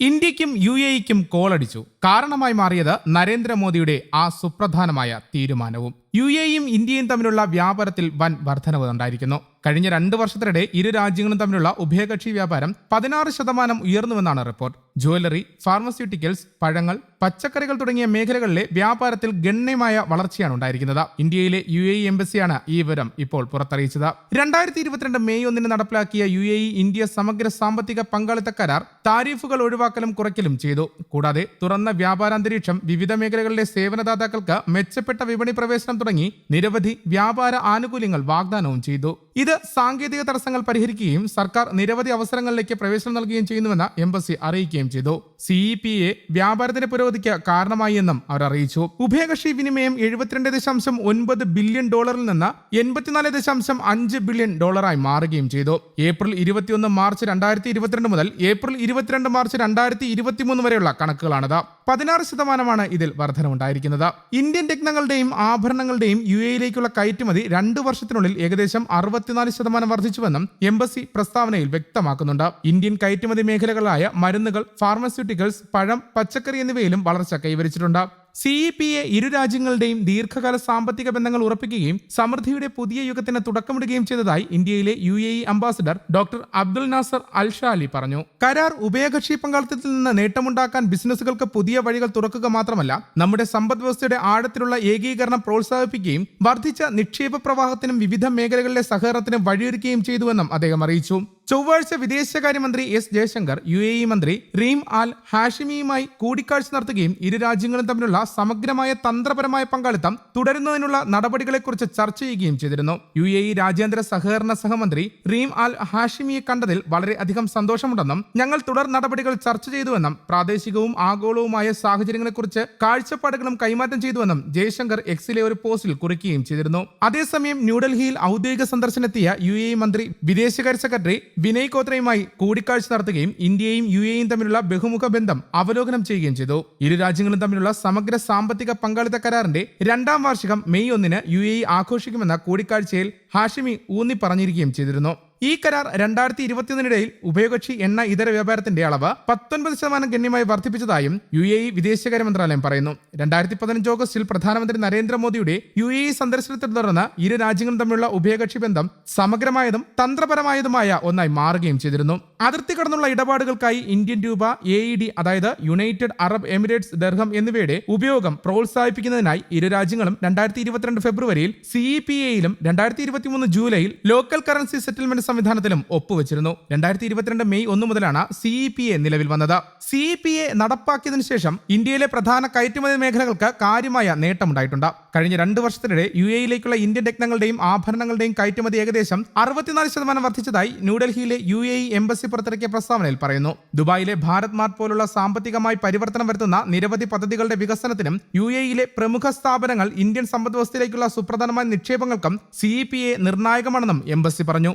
ഇന്ത്യക്കും യു എക്കും കോളടിച്ചു. കാരണമായി മാറിയത് നരേന്ദ്രമോദിയുടെ ആ സുപ്രധാനമായ തീരുമാനവും. യു എയും ഇന്ത്യയും തമ്മിലുള്ള വ്യാപാരത്തിൽ വൻ വർധനവ് ഉണ്ടായിരിക്കുന്നു. കഴിഞ്ഞ രണ്ട് വർഷത്തിനിടെ ഇരു രാജ്യങ്ങളും തമ്മിലുള്ള ഉഭയകക്ഷി വ്യാപാരം പതിനാറ് ശതമാനം ഉയർന്നുവെന്നാണ് റിപ്പോർട്ട്. ജുവലറി ഫാർമസ്യൂട്ടിക്കൽസ് പഴങ്ങൾ പച്ചക്കറികൾ തുടങ്ങിയ മേഖലകളിലെ വ്യാപാരത്തിൽ ഗണ്യമായ വളർച്ചയാണ് ഉണ്ടായിരിക്കുന്നത്. ഇന്ത്യയിലെ യു എ എംബസിയാണ് ഈ വിവരം ഇപ്പോൾ പുറത്തറിയിച്ചത്. രണ്ടായിരത്തി ഇരുപത്തിരണ്ട് മെയ് ഒന്നിന് നടപ്പിലാക്കിയ യു എ ഇന്ത്യ സമഗ്ര സാമ്പത്തിക പങ്കാളിത്ത കരാർ താരിഫുകൾ ഒഴിവാക്കലും കുറയ്ക്കലും ചെയ്തു. കൂടാതെ തുറന്ന വ്യാപാരാന്തരീക്ഷം വിവിധ മേഖലകളിലെ സേവനദാതാക്കൾക്ക് മെച്ചപ്പെട്ട വിപണി പ്രവേശനം തുടങ്ങി നിരവധി വ്യാപാര ആനുകൂല്യങ്ങൾ വാഗ്ദാനവും ചെയ്തു ഇത് സാങ്കേതിക തടസ്സങ്ങൾ പരിഹരിക്കുകയും സർക്കാർ നിരവധി അവസരങ്ങളിലേക്ക് പ്രവേശനം നൽകുകയും ചെയ്യുന്നുവെന്ന് എംബസി അറിയിക്കുകയും ചെയ്തു. സി ഇ പി എ വ്യാപാരത്തിന്റെ പുരോഗതിക്ക് കാരണമായി എന്നും അവർ അറിയിച്ചു. ഉഭയകക്ഷി വിനിമയം എഴുപത്തിരണ്ട് ദശാംശം ഒൻപത് ബില്യൺ ഡോളറിൽ നിന്ന് എൺപത്തിനാല് ദശാംശം അഞ്ച് ബില്യൺ ഡോളറായി മാറുകയും ചെയ്തു. ഏപ്രിൽ ഇരുപത്തിയൊന്ന് മാർച്ച് രണ്ടായിരത്തി ഇരുപത്തിരണ്ട് മുതൽ ഏപ്രിൽ ഇരുപത്തിരണ്ട് മാർച്ച് രണ്ടായിരത്തി ഇരുപത്തിമൂന്ന് വരെയുള്ള കണക്കുകളാണിത്. പതിനാറ് ശതമാനമാണ് ഇതിൽ വർധനമുണ്ടായിരിക്കുന്നത് ഇന്ത്യൻ രത്നങ്ങളുടെയും ആഭരണങ്ങളുടെയും യു എയിലേക്കുള്ള കയറ്റുമതി രണ്ട് വർഷത്തിനുള്ളിൽ ഏകദേശം അറുപത്തിനാല് ശതമാനം വർദ്ധിച്ചുവെന്നും എംബസി പ്രസ്താവനയിൽ വ്യക്തമാക്കുന്നുണ്ട്. ഇന്ത്യൻ കയറ്റുമതി മേഖലകളായ മരുന്നുകൾ ഫാർമസ്യൂട്ടിക്കൽസ് പഴം പച്ചക്കറി എന്നിവയിലും വളർച്ച കൈവരിച്ചിട്ടുണ്ട്. സിഇ പി എ ഇരു രാജ്യങ്ങളുടെയും ദീർഘകാല സാമ്പത്തിക ബന്ധങ്ങൾ ഉറപ്പിക്കുകയും സമൃദ്ധിയുടെ പുതിയ യുഗത്തിന് തുടക്കമിടുകയും ചെയ്തതായി ഇന്ത്യയിലെ U A E ambassador doctor Abdul Nasser Al Shaali പറഞ്ഞു. കരാർ ഉഭയകക്ഷി പങ്കാളിത്തത്തിൽ നിന്ന് നേട്ടമുണ്ടാക്കാൻ ബിസിനസ്സുകൾക്ക് പുതിയ വഴികൾ തുറക്കുക മാത്രമല്ല നമ്മുടെ സമ്പദ് വ്യവസ്ഥയുടെ ആഴത്തിലുള്ള ഏകീകരണം പ്രോത്സാഹിപ്പിക്കുകയും വർദ്ധിച്ച നിക്ഷേപ പ്രവാഹത്തിനും വിവിധ മേഖലകളിലെ സഹകരണത്തിനും വഴിയൊരുക്കുകയും ചെയ്തുവെന്നും അദ്ദേഹം അറിയിച്ചു. ചൊവ്വാഴ്ച വിദേശകാര്യമന്ത്രി S Jaishankar U A E മന്ത്രി റീം ആൽ ഹാഷിമിയുമായി കൂടിക്കാഴ്ച നടത്തുകയും ഇരു രാജ്യങ്ങളും തമ്മിലുള്ള സമഗ്രമായ തന്ത്രപരമായ പങ്കാളിത്തം തുടരുന്നതിനുള്ള നടപടികളെക്കുറിച്ച് ചർച്ച ചെയ്യുകയും ചെയ്തിരുന്നു. യു എ ഇ രാജ്യാന്തര സഹകരണ സഹമന്ത്രി റീം ആൽ ഹാഷിമിയെ കണ്ടതിൽ വളരെയധികം സന്തോഷമുണ്ടെന്നും ഞങ്ങൾ തുടർ നടപടികൾ ചർച്ച ചെയ്തുവെന്നും പ്രാദേശികവും ആഗോളവുമായ സാഹചര്യങ്ങളെക്കുറിച്ച് കാഴ്ചപ്പാടുകളും കൈമാറ്റം ചെയ്തുവെന്നും ജയശങ്കർ എക്സിലെ ഒരു പോസ്റ്റിൽ കുറിക്കുകയും ചെയ്തിരുന്നു. അതേസമയം ന്യൂഡൽഹിയിൽ ഔദ്യോഗിക സന്ദർശനത്തിയ യു എ ഇ മന്ത്രി വിദേശകാര്യ സെക്രട്ടറി വിനയ് കോത്രയുമായി കൂടിക്കാഴ്ച നടത്തുകയും ഇന്ത്യയും യു എയും തമ്മിലുള്ള ബഹുമുഖ ബന്ധം അവലോകനം ചെയ്യുകയും ചെയ്തു. ഇരു രാജ്യങ്ങളും തമ്മിലുള്ള സമഗ്ര സാമ്പത്തിക പങ്കാളിത്ത കരാറിന്റെ രണ്ടാം വാർഷികം മെയ് ഒന്നിന് യു എ ആഘോഷിക്കുമെന്ന കൂടിക്കാഴ്ചയിൽ ഹാഷിമി ഊന്നി പറഞ്ഞിരിക്കുകയും ചെയ്തിരുന്നു. ഈ കരാർ രണ്ടായിരത്തി ഇരുപത്തിയൊന്നിനിടയിൽ ഉഭയകക്ഷി എണ്ണ ഇതര വ്യാപാരത്തിന്റെ അളവ് പത്തൊൻപത് ശതമാനം ഗണ്യമായി വർദ്ധിപ്പിച്ചതായും യു എ ഇ വിദേശകാര്യ മന്ത്രാലയം പറയുന്നു. രണ്ടായിരത്തി പതിനഞ്ച് ഓഗസ്റ്റിൽ പ്രധാനമന്ത്രി നരേന്ദ്രമോദിയുടെ യു എ ഇ സന്ദർശനത്തെ തുടർന്ന് ഇരു രാജ്യങ്ങളും തമ്മിലുള്ള ഉഭയകക്ഷി ബന്ധം സമഗ്രമായതും തന്ത്രപരമായതുമായ ഒന്നായി മാറുകയും ചെയ്തിരുന്നു. അതിർത്തി കടന്നുള്ള ഇടപാടുകൾക്കായി ഇന്ത്യൻ രൂപ എ ഇ ഡി അതായത് യുണൈറ്റഡ് അറബ് എമിറേറ്റ്സ് ദർഹം എന്നിവയുടെ ഉപയോഗം പ്രോത്സാഹിപ്പിക്കുന്നതിനായി ഇരു രാജ്യങ്ങളും രണ്ടായിരത്തി ഇരുപത്തിരണ്ട് ഫെബ്രുവരിയിൽ സിഇ പി എയിലും രണ്ടായിരത്തി ഇരുപത്തിമൂന്ന് ജൂലൈയിൽ ലോക്കൽ കറൻസി സെറ്റിൽമെന്റ് സംവിധാനത്തിലും ഒപ്പുവച്ചിരുന്നു. രണ്ടായിരത്തി ഇരുപത്തിരണ്ട് മെയ് ഒന്ന് മുതലാണ് സിഇ പി എ നിലവിൽ വന്നത്. സിഇ പി എ നടപ്പാക്കിയതിനു ശേഷം ഇന്ത്യയിലെ പ്രധാന കയറ്റുമതി മേഖലകൾക്ക് കാര്യമായ നേട്ടമുണ്ടായിട്ടുണ്ട്. കഴിഞ്ഞ രണ്ട് വർഷത്തിനിടെ യു എയിലേക്കുള്ള ഇന്ത്യൻ രത്നങ്ങളുടെയും ആഭരണങ്ങളുടെയും കയറ്റുമതി ഏകദേശം അറുപത്തിനാല് ശതമാനം വർദ്ധിച്ചതായി ന്യൂഡൽഹിയിലെ യു എ എംബസി പുറത്തിറക്കിയ പ്രസ്താവനയിൽ പറയുന്നു. ദുബായിലെ ഭാരത് മാർട്ട് പോലുള്ള സാമ്പത്തികമായി പരിവർത്തനം വരുത്തുന്ന നിരവധി പദ്ധതികളുടെ വികസനത്തിനും യു എ ഇയിലെ പ്രമുഖ സ്ഥാപനങ്ങൾ ഇന്ത്യൻ സമ്പദ്വ്യവസ്ഥയിലേക്കുള്ള സുപ്രധാനമായ നിക്ഷേപങ്ങൾക്കും സിഇ പി എ നിർണായകമാണെന്നും എംബസി പറഞ്ഞു.